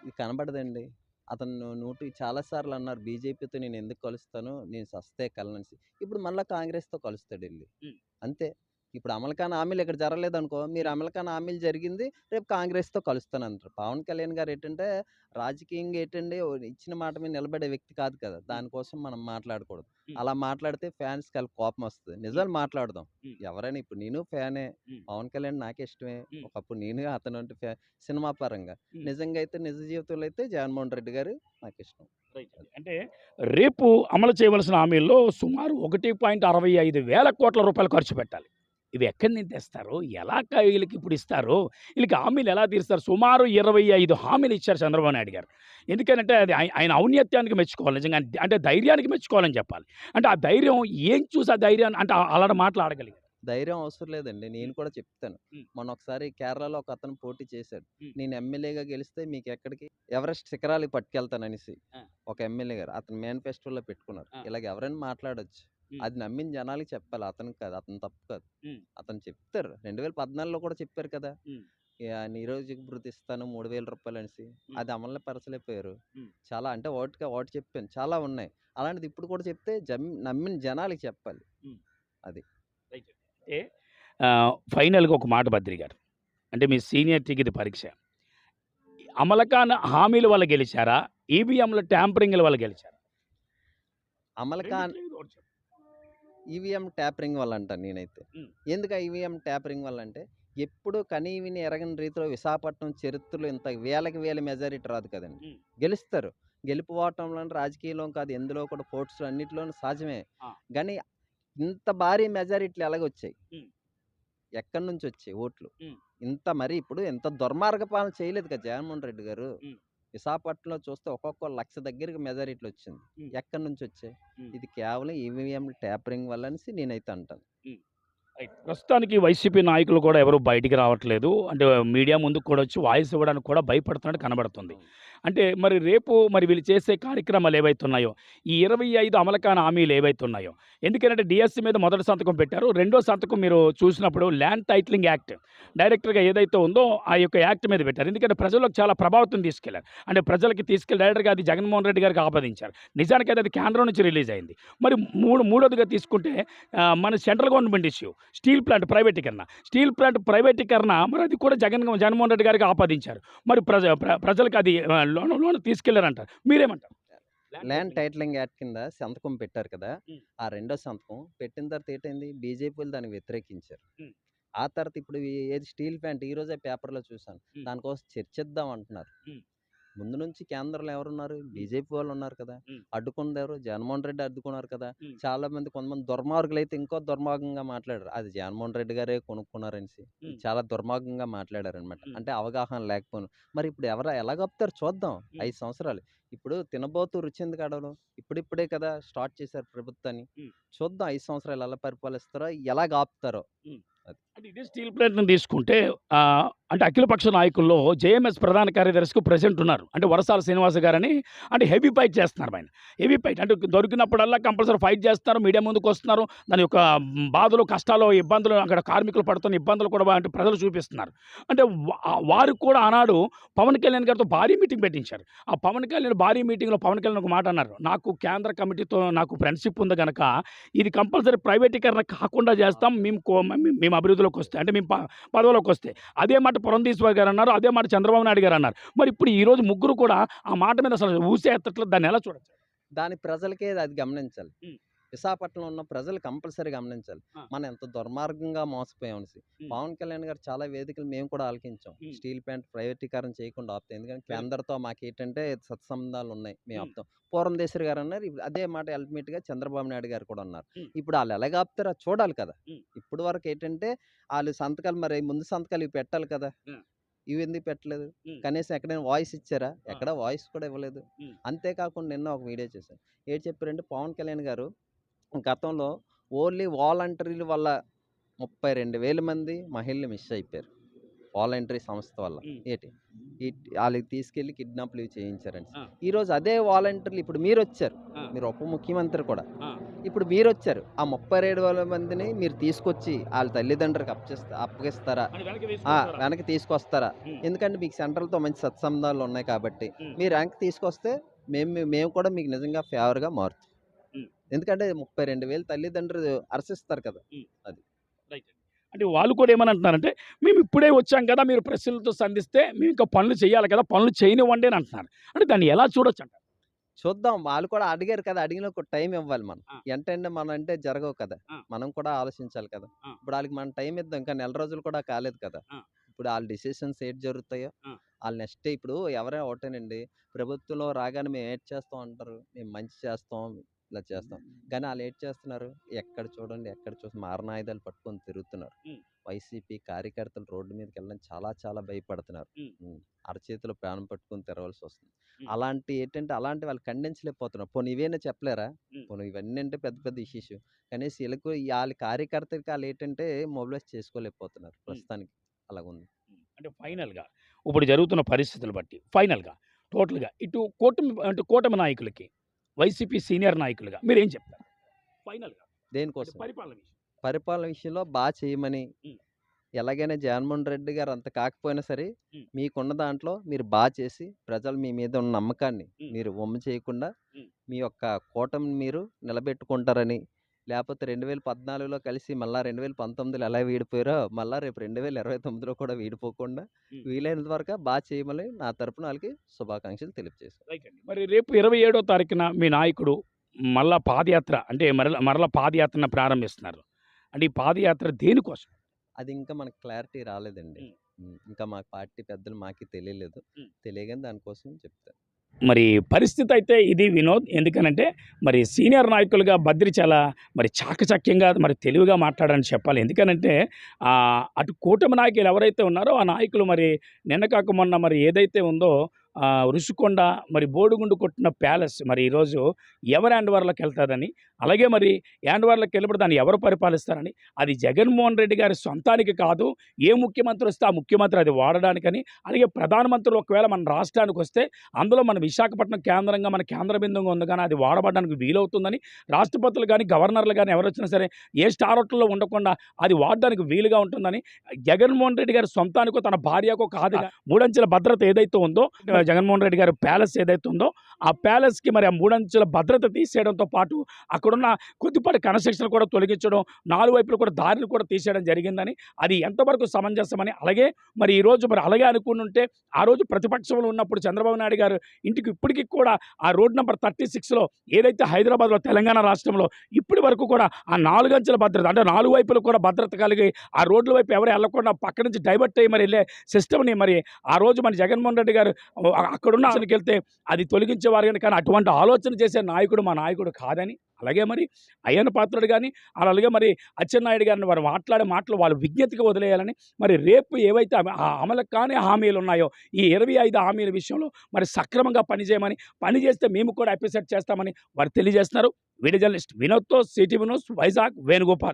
ఇది కనబడదండి. అతను నూటికి చాలా సార్లు అన్నారు బీజేపీతో నేను ఎందుకు కలుస్తాను. నేను సస్తే కలననేసి. ఇప్పుడు మళ్ళా కాంగ్రెస్‌తో కలుస్తాడెళ్ళి. హ్మ్. అంతే. ఇప్పుడు అమలు కాని హామీలు ఇక్కడ జరగలేదనుకో మీరు హ్మ్. అమలు కాని హామీలు జరిగింది రేపు కాంగ్రెస్‌తో కలుస్తానంటారు. పవన్ కళ్యాణ్ గారు ఏంటంటే రాజకీయంగా ఏంటండి ఓ ఇచ్చిన మాట మీద నిలబడే వ్యక్తి కాదు కదా! దానికోసం మనం మాట్లాడకూడదు. అలా మాట్లాడితే ఫ్యాన్స్‌కి ఆళ్ళకి కోపమొస్తది. హ్మ్. నిజాలు మాట్లాడదాం. ఎవరైనా ఇప్పుడు నేను ఫ్యానే. పవన్ కళ్యాణ్ నాకే ఇష్టమే. ఒకప్పుడు నేను అతనంటే ఫ్యా సినిమా పరంగా. నిజంగా అయితే నిజ జీవితంలో అయితే జగన్మోహన్ రెడ్డి గారు. రైట్ అండి. అంటే రేపు అమలు చేయవలసిన హామీల్లో సుమారు 1.65 కోట్ల రూపాయలు ఖర్చు పెట్టాలి. ఇవి ఎక్కడి నుంచి తెస్తారు? ఎలా వీళ్ళకి ఇప్పుడు ఇస్తారు? వీళ్ళకి హామీలు ఎలా తీరుస్తారు? సుమారు 25 హామీలు ఇచ్చారు చంద్రబాబు నాయుడు గారు. ఎందుకనంటే అది ఆయ ఆయన ఔన్నత్యానికి మెచ్చుకోవాలి నిజంగా. అంటే ధైర్యానికి మెచ్చుకోవాలని చెప్పాలి. అంటే ఆ ధైర్యం ఏం చూసి ఆ ధైర్యాన్ని అంటే అలాంటి మాటలు ఆడగలిగారు? ధైర్యం అవసరం లేదండి. నేను. కూడా చెప్తాను. మొన్న ఒకసారి కేరళలో ఒకతను పోటీ చేశాడు. నేను ఎమ్మెల్యేగా గెలిస్తే మీకెక్కడికి ఎవరెస్ట్ శిఖరాలకి పట్టుకెళ్తాననేసి. ఒక ఎమ్మెల్యే గారు. అతను మేనిఫెస్టోలో పెట్టుకున్నారు. ఇలాగ ఎవరైనా మాట్లాడొచ్చు. అది నమ్మిన జనాలకి చెప్పాలి. అతనికి కాదు. అతను తప్పు కాదు. అతను చెప్తారు. 2014లో కూడా చెప్పారు కదా! హ్మ్. యాహ్! నిరోజకభృతి ఇస్తాను రూ. 3000 అనేసి. హ్మ్. అది అమలు పరచలేకపోయారు. చాలా అంటే ఒకటికి ఒకటి చెప్పాను. చాలా ఉన్నాయి. అలాంటిది ఇప్పుడు కూడా చెప్తే జమ్ నమ్మిన జనాలకి చెప్పాలి. అది. అంటే ఫైనల్‌గా ఒక మాట బద్రి గారు. అంటే మీ సీనియారిటీకి ఇది పరీక్ష. అమలు కాని హామీల వల్ల గెలిచారా? ఈవీఎంల ట్యాంపరింగ్‌ల వల్ల గెలిచారా? అమలు ఈవీఎం ట్యాపరింగ్ వల్ల అంటాను నేనైతే. ఎందుకు ఈవీఎం ట్యాపరింగ్ వల్ల అంటే ఎప్పుడు కనీవిని ఎరగని రీతిలో విశాఖపట్నం చరిత్రలో ఇంత వేలకి వేల మెజారిటీ రాదు కదండీ. గెలుస్తారు. గెలుపు ఓటములు రాజకీయంలో కాదు ఎందులో కూడా పోర్ట్స్‌లో అన్నిట్లోనూ సహజమే. గానీ ఇంత భారీ మెజారిటీలు ఎలాగొచ్చాయి? ఎక్కడి నుంచొచ్చాయి ఓట్లు? హ్మ్. ఇంత మరి ఇప్పుడు ఇంత దుర్మార్గ పాలన చేయలేదు కదా జగన్మోహన్ రెడ్డి గారు. విశాఖపట్నంలో చూస్తే ఒక్కొక్క లక్ష దగ్గరికి మెజారిటీలు వచ్చింది. ఎక్కడి నుంచి వచ్చాయి. ఇది కేవలం ఈవీఎం ట్యాపరింగ్ వల్ల అనేసి నేనైతే అంటాను. ప్రస్తుతానికి వైసీపీ నాయకులు కూడా ఎవరు బయటికి రావట్లేదు. అంటే మీడియా ముందుకు కూడా వచ్చి వాయిస్ ఇవ్వడానికి కూడా భయపడుతున్నట్టు కనబడుతుంది. అంటే మరి రేపు మరి వీళ్ళు చేసే కార్యక్రమాలు ఏవైతే ఉన్నాయో ఈ ఇరవై ఐదు అమలకాన హామీలు ఏవైతే ఉన్నాయో ఎందుకంటే డిఎస్సి మీద మొదటి సంతకం పెట్టారు. రెండో సంతకం మీరు చూసినప్పుడు ల్యాండ్ టైటిలింగ్ యాక్ట్ డైరెక్టర్గా ఏదైతే ఉందో ఆ యొక్క యాక్ట్ మీద పెట్టారు. ఎందుకంటే ప్రజలకు చాలా ప్రభావితం తీసుకెళ్ళారు. అంటే ప్రజలకి తీసుకెళ్ళి డైరెక్టర్గా అది జగన్మోహన్ రెడ్డి గారికి ఆపాదించారు. నిజానికి అయితే అది కేంద్రం నుంచి రిలీజ్ అయింది. మరి మూడు మూడోదిగా తీసుకుంటే మన central government issue steel plant ప్రైవేటీకరణ. స్టీల్ ప్లాంట్ ప్రైవేటీకరణ మరి అది కూడా జగన్ జగన్మోహన్ రెడ్డి గారికి ఆపాదించారు. మరి ప్రజ ప్ర- ప్రజలకు అది లోన లోన తీసుకెళ్ళారంటారు. మీరేమంటారు? Land titling. యాక్ట్ కింద సంతకం పెట్టారు కదా. ఆ రెండో సంతకం పెట్టిన తర్వాత ఏంటైంది? బీజేపీలు దాన్ని వ్యతిరేకించారు. ఆ తర్వాత ఇప్పుడు ఏది స్టీల్ ప్లాంట్ ఈ రోజే పేపర్లో చూసాను. దానికోసం చర్చిద్దాం అంటున్నారు. ముందు నుంచి కేంద్రంలో ఎవరున్నారు? బీజేపీ వాళ్ళు ఉన్నారు కదా! ఎవరు? జగన్మోహన్ రెడ్డి అడ్డుకున్నారు కదా. చాలా మంది కొంతమంది దుర్మార్గులు అయితే ఇంకో దుర్మార్గంగా మాట్లాడారు. అది జగన్మోహన్ రెడ్డి గారే కొనుక్కున్నారనేసి. చాలా దుర్మార్గంగా మాట్లాడారు అనమాట. అంటే అవగాహన లేకపోను. మరి ఇప్పుడు ఎవరు ఎలా కప్తారు చూద్దాం. ఐదు సంవత్సరాలు. ఇప్పుడు తినబోతూ రుచింది కాడలు ఇప్పుడిప్పుడే కదా స్టార్ట్ చేశారు ప్రభుత్వాన్ని. చూద్దాం ఐదు సంవత్సరాలు ఎలా పరిపాలిస్తారో ఎలా ఆపుతారో అంటే ఇదే స్టీల్ ప్లాంట్ని తీసుకుంటే అంటే అఖిలపక్ష నాయకుల్లో జేఎంఎస్ ప్రధాన కార్యదర్శికి ప్రజెంట్ ఉన్నారు. అంటే వరసాల శ్రీనివాస గారని అంటే హెవీ ఫైట్ చేస్తున్నారు ఆయన. హెవీ ఫైట్ అంటే దొరికినప్పుడల్లా కంపల్సరీ ఫైట్ చేస్తున్నారు మీడియా ముందుకు వస్తున్నారు. దాని యొక్క బాధలు కష్టాలు ఇబ్బందులు అక్కడ కార్మికులు పడుతున్న ఇబ్బందులు కూడా అంటే ప్రజలు చూపిస్తున్నారు. అంటే వారు కూడా ఆనాడు పవన్ కళ్యాణ్ గారితో భారీ మీటింగ్ పెట్టించారు. ఆ పవన్ కళ్యాణ్ భారీ మీటింగ్లో పవన్ కళ్యాణ్ ఒక మాట అన్నారు. నాకు కేంద్ర కమిటీతో నాకు ఫ్రెండ్షిప్ ఉంది కనుక ఇది కంపల్సరీ ప్రైవేటీకరణ కాకుండా చేస్తాం. మేము మేము- అభివృద్ధిలో అభివృద్ధిలోకి వస్తే అంటే మేము పదవిలోకి వస్తే అదే మాట పురంధీశ్వర్ గారు అన్నారు అదే మాట చంద్రబాబు నాయుడు గారు అన్నారు మరి ఇప్పుడు ఈ రోజు ముగ్గురు కూడా ఆ మాట మీద అసలు ఊసే ఎత్తట్లేదు దాన్ని ఎలా చూడొచ్చు? దాని ప్రజలకే అది గమనించాలి. విశాఖపట్నంలో ఉన్న ప్రజలు కంపల్సరీ గమనించాలి. మనం ఎంత దుర్మార్గంగా మోసపోయాం. పవన్ కళ్యాణ్ గారు చాలా వేదికలు మేము కూడా ఆలకించాం. స్టీల్ ప్లాంట్ ప్రైవేటీకరణ చేయకుండా ఆపుతాం ఎందుకంటే. కేంద్రతో మాకు ఏంటంటే సత్సంబంధాలు ఉన్నాయి మేము. ఆపుతాం పూర్వందేశ్వరి గారు అన్నారు ఇప్పుడు అదే మాట అల్టిమేట్గా చంద్రబాబు నాయుడు గారు కూడా అన్నారు ఉమ్. ఇప్పుడు వాళ్ళు ఎలాగ ఆపుతారో చూడాలి కదా. ఇప్పుడు వరకు ఏంటంటే వాళ్ళు సంతకాలు మరి ముందు సంతకాలు ఇవి పెట్టాలి కదా. ఇవి ఎందుకు పెట్టలేదు. కనీసం ఎక్కడైనా వాయిస్ ఇచ్చారా ఎక్కడ వాయిస్ కూడా ఇవ్వలేదు. అంతేకాకుండా నిన్న ఒక వీడియో చేశాను ఏం చెప్పారంటే పవన్ కళ్యాణ్ గారు గతంలో ఓన్లీ వాలంటీర్ల వల్ల ముప్పై రెండు వేల మంది మహిళలు మిస్ అయిపోయారు వాలంటరీ సంస్థ వల్ల. ఏంటి వాళ్ళకి తీసుకెళ్ళి కిడ్నాప్లు చేయించారండి. ఈరోజు అదే వాలంటీర్లు ఇప్పుడు మీరు వచ్చారు. మీరు ఉప ముఖ్యమంత్రి కూడా. ఇప్పుడు మీరు వచ్చారు ఆ ముప్పై రెండు వేల మందిని మీరు తీసుకొచ్చి వాళ్ళ తల్లిదండ్రులకు అప్పచేస్తా అప్పగిస్తారా వెనక్కి తీసుకొస్తారా? ఎందుకంటే మీకు సెంట్రల్తో మంచి సత్సంబంధాలు ఉన్నాయి కాబట్టి. మీరు వెనక్కి తీసుకొస్తే మేము మేము కూడా మీకు నిజంగా ఫేవర్గా మారుతాం ఉమ్. ఎందుకంటే ముప్పై రెండు వేలు తల్లిదండ్రులు అరసిస్తారు కదా రైట్ అంటే వాళ్ళు కూడా ఏమని అంటున్నారంటే మేము ఇప్పుడే వచ్చాం కదా మీరు ప్రశ్నలతో సంధిస్తే మేము ఇంకా పనులు చేయాలి కదా పనులు చేయనివ్వండి అని అంటున్నారు. అంటే దాన్ని ఎలా చూడొచ్చు అంట చూద్దాం. వాళ్ళు కూడా అడిగారు కదా అడిగిన ఒక టైం ఇవ్వాలి మనం. ఎంటంటే మనం అంటే జరగవు కదా. మనం కూడా ఆలోచించాలి కదా. ఇప్పుడు వాళ్ళకి మనం టైం ఇద్దాం. ఇంకా నెల రోజులు కూడా కాలేదు కదా. ఇప్పుడు వాళ్ళ డిసిషన్స్ ఏటి జరుగుతాయో. వాళ్ళు నెక్స్ట్ ఇప్పుడు ఎవరైనా ఒకటేనండి. ప్రభుత్వంలో రాగానే మేము ఏడ్ చేస్తాం అంటారు? మేము మంచి చేస్తాం. ఇలా చేస్తాం. కానీ వాళ్ళు ఏడ్ చేస్తున్నారు? ఎక్కడ చూడండి ఎక్కడ చూసి మారణాయుధాలు పట్టుకొని తిరుగుతున్నారు. వైసీపీ కార్యకర్తలు రోడ్డు మీదకి వెళ్ళడం చాలా చాలా భయపడుతున్నారు. అరచేతిలో ప్రాణం పట్టుకొని తెరవలసి వస్తుంది. అలాంటి ఏంటంటే అలాంటి వాళ్ళు ఖండించలేకపోతున్నారు. పోనీ ఇవేనా చెప్పలేరా. పోనీ ఇవన్నీ అంటే పెద్ద పెద్ద ఇష్యూస్. కనీసం వీళ్ళకు వాళ్ళ కార్యకర్తలకి వాళ్ళు ఏంటంటే మొబిలైజ్ చేసుకోలేకపోతున్నారు ప్రస్తుతానికి. అలాగుంది. అంటే ఫైనల్గా ఇప్పుడు జరుగుతున్న పరిస్థితులు బట్టి ఫైనల్గా టోటల్గా ఇటు కూటమి అంటే కూటమి నాయకులకి వైసీపీ సీనియర్ నాయకులుగా మీరు ఏం చెప్తారు ఫైనల్గా దేనికోసం పరిపాలన పరిపాలన విషయంలో బాగా చేయమని. ఎలాగైనా జగన్మోహన్ రెడ్డి గారు అంత కాకపోయినా సరే. మీకున్న దాంట్లో మీరు బాగా చేసి ప్రజలు మీ మీద ఉన్న నమ్మకాన్ని. మీరు వమ్ము చేయకుండా. మీ యొక్క కూటమిని మీరు నిలబెట్టుకుంటారని లేకపోతే రెండు వేల పద్నాలుగులో కలిసి మళ్ళీ రెండు వేల పంతొమ్మిదిలో ఎలా వీడిపోయారో మళ్ళీ రేపు రెండు వేల ఇరవై తొమ్మిదిలో కూడా వీడిపోకుండా. వీలైనంత వరకు బాగా చేయమని నా తరపున వాళ్ళకి శుభాకాంక్షలు తెలియజేశాను. మరి రేపు ఇరవై ఏడో తారీఖున మీ నాయకుడు మళ్ళా పాదయాత్ర అంటే మరల మరలా పాదయాత్రను ప్రారంభిస్తున్నారు. అంటే ఈ పాదయాత్ర దేనికోసం? అది ఇంకా మనకు క్లారిటీ రాలేదండి. ఇంకా మా పార్టీ పెద్దలు మాకు తెలియలేదు. తెలియగానే దానికోసం చెప్తాను. మరి పరిస్థితి అయితే ఇది వినోద్. ఎందుకనంటే మరి సీనియర్ నాయకులుగా బద్రి చాలా మరి చాకచక్యంగా మరి తెలివిగా మాట్లాడని చెప్పాలి. ఎందుకనంటే అటు కూటమి నాయకులు ఎవరైతే ఉన్నారో ఆ నాయకులు మరి నిన్న కాక మొన్న మరి ఏదైతే ఉందో రుషికొండ మరి బోడిగుండు కొట్టిన ప్యాలెస్ మరి ఈరోజు ఎవరి హ్యాండ్వర్లోకి వెళ్తుందని అలాగే మరి హ్యాండ్వర్లోకి వెళ్ళినప్పుడు దాన్ని ఎవరు పరిపాలిస్తారని అది జగన్మోహన్ రెడ్డి గారి సొంతానికి కాదు ఏ ముఖ్యమంత్రి వస్తే ఆ ముఖ్యమంత్రి అది వాడడానికని అలాగే ప్రధానమంత్రులు ఒకవేళ మన రాష్ట్రానికి వస్తే అందులో మన విశాఖపట్నం కేంద్రంగా మన కేంద్ర బిందువుగా ఉంది కానీ అది వాడబడడానికి వీలవుతుందని రాష్ట్రపతులు కానీ గవర్నర్లు కానీ ఎవరు వచ్చినా సరే ఏ స్టార్ హోటల్లో ఉండకుండా అది వాడడానికి వీలుగా ఉంటుందని జగన్మోహన్ రెడ్డి గారి సొంతానికో తన భార్యకో కాదు మూడంచెల భద్రత ఏదైతే ఉందో జగన్మోహన్ రెడ్డి గారి ప్యాలెస్ ఏదైతే ఉందో ఆ ప్యాలెస్కి మరి ఆ మూడంచెల భద్రత తీసేయడంతో పాటు అక్కడున్న కొద్దిపాటి కన్స్ట్రక్షన్ కూడా తొలగించడం నాలుగు వైపులు కూడా దారిని కూడా తీసేయడం జరిగిందని అది ఎంతవరకు సమంజసమని అలాగే మరి ఈ రోజు మరి అలాగే అనుకుని ఉంటే ఆ రోజు ప్రతిపక్షంలో ఉన్నప్పుడు చంద్రబాబు నాయుడు గారు ఇంటికి ఇప్పటికీ కూడా ఆ రోడ్ నెంబర్ థర్టీ సిక్స్లో ఏదైతే హైదరాబాద్లో తెలంగాణ రాష్ట్రంలో ఇప్పటి వరకు కూడా ఆ నాలుగు అంచెల భద్రత అంటే నాలుగు వైపులు కూడా భద్రత కలిగి ఆ రోడ్ల వైపు ఎవరు వెళ్ళకుండా పక్క నుంచి డైవర్ట్ అయ్యి మరి వెళ్ళే సిస్టమ్ని మరి ఆ రోజు మన జగన్మోహన్ రెడ్డి గారు అక్కడున్న అతనికి వెళ్తే అది తొలగించేవారు కానీ కానీ అటువంటి ఆలోచన చేసే నాయకుడు మా నాయకుడు కాదని అలాగే మరి అయ్యన్న పాత్రుడు కానీ అలాగే మరి అచ్చెన్నాయుడు గారిని వారు మాట్లాడే మాటలు వాళ్ళ విజ్ఞతకి వదిలేయాలని మరి రేపు ఏవైతే ఆ అమలు కాని హామీలు ఉన్నాయో ఈ ఇరవై ఐదు హామీల విషయంలో మరి సక్రమంగా పనిచేయమని పని చేస్తే మేము కూడా అప్రిషియేట్ చేస్తామని వారు తెలియజేస్తున్నారు. వీడియో జర్నలిస్ట్ వినోద్తో సిటీ న్యూస్ వైజాగ్ వేణుగోపాల్.